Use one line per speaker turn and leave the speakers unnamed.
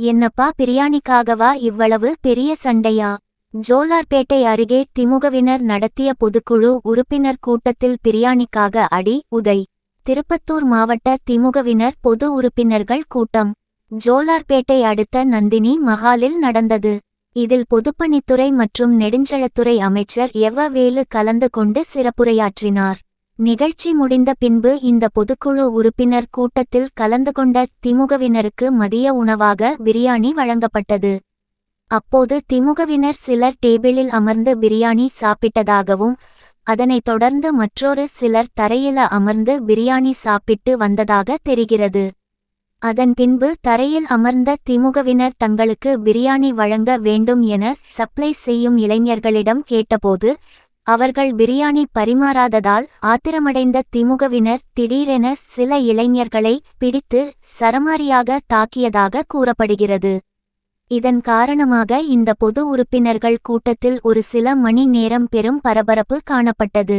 என்னப்பா பிரியாணிக்காகவா இவ்வளவு பெரிய சண்டையா? ஜோலார்பேட்டை அருகே திமுகவினர் நடத்திய பொதுக்குழு உறுப்பினர் கூட்டத்தில் பிரியாணிக்காக அடி உதை. திருப்பத்தூர் மாவட்ட திமுகவினர் பொது உறுப்பினர்கள் கூட்டம். ஜோலார்பேட்டை அடுத்த நந்தினி மஹாலில் நடந்தது. இதில் பொதுப்பணித்துறை மற்றும் நெடுஞ்சலத்துறை அமைச்சர் எவ்வவேலு கலந்து கொண்டு சிறப்புரையாற்றினார். நிகழ்ச்சி முடிந்த பின்பு இந்த பொதுக்குழு உறுப்பினர் கூட்டத்தில் கலந்து கொண்ட திமுகவினருக்கு மதிய உணவாக பிரியாணி வழங்கப்பட்டது. அப்போது திமுகவினர் சிலர் டேபிளில் அமர்ந்து பிரியாணி சாப்பிட்டதாகவும் அதனைத் தொடர்ந்து மற்றொரு சிலர் தரையில அமர்ந்து பிரியாணி சாப்பிட்டு வந்ததாக தெரிகிறது. அதன் பின்பு தரையில் அமர்ந்த திமுகவினர் தங்களுக்கு பிரியாணி வழங்க வேண்டும் என சப்ளை செய்யும் இளைஞர்களிடம் கேட்டபோது அவர்கள் பிரியாணி பரிமாறாததால் ஆத்திரமடைந்த திமுகவினர் திடீரென சில இளைஞர்களை பிடித்து சரமாரியாக தாக்கியதாக கூறப்படுகிறது. இதன் காரணமாக இந்த பொது உறுப்பினர்கள் கூட்டத்தில் ஒரு சில மணி நேரம் பெரும் பரபரப்பு காணப்பட்டது.